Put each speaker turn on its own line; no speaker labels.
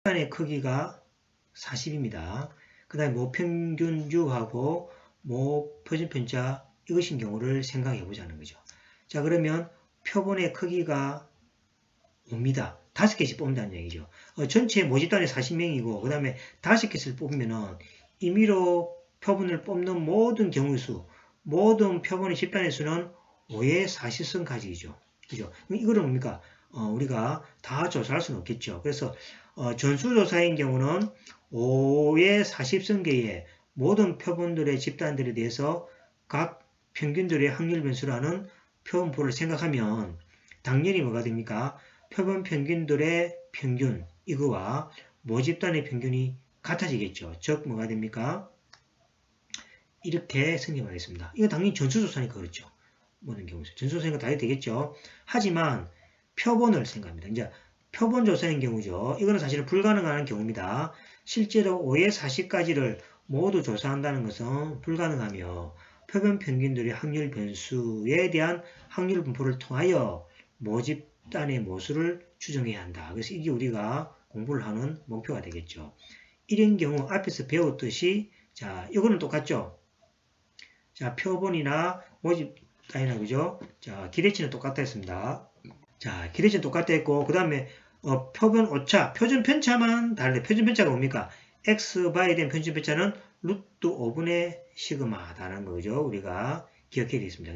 집단의 크기가 40입니다. 그 다음에 모평균유하고 모표준편자 이것인 경우를 생각해 보자는 거죠. 자 그러면 표본의 크기가 5입니다. 다섯 개씩 뽑는다는 얘기죠. 어, 전체 모집단이 40명이고 그 다음에 다섯 개씩 뽑으면은 임의로 표본을 뽑는 모든 경우의 수, 모든 표본의 집단의 수는 5의 40성 가지이죠. 그죠? 이거는 뭡니까? 어, 우리가 다 조사할 수는 없겠죠. 그래서 어, 전수조사인 경우는 5의 40성계의 모든 표본들의 집단들에 대해서 각 평균들의 확률 변수라는 표본표를 생각하면 당연히 뭐가 됩니까? 표본 평균들의 평균 이거와 모집단의 평균이 같아지겠죠. 즉 뭐가 됩니까? 이렇게 생각하겠습니다. 이거 당연히 전수조사니까 그렇죠. 모든 경우에서 전수조사니까 다 되겠죠. 하지만 표본을 생각합니다. 이제 표본 조사인 경우죠. 이거는 사실은 불가능한 경우입니다. 실제로 5의 40가지를 모두 조사한다는 것은 불가능하며 표본 평균들의 확률 변수에 대한 확률 분포를 통하여 모집단의 모수를 추정해야 한다. 그래서 이게 우리가 공부를 하는 목표가 되겠죠. 이런 경우 앞에서 배웠듯이 자 이거는 똑같죠. 자 표본이나 모집단이나 그죠. 자 기대치는 똑같다 했습니다. 자 똑같다 했고 그 다음에 어, 표본 오차 표준 편차만 다른데 표준 편차가 뭡니까? x 바에 대한 표준 편차는 루트 5분의 시그마다라는 거죠. 우리가 기억해야 되겠습니다.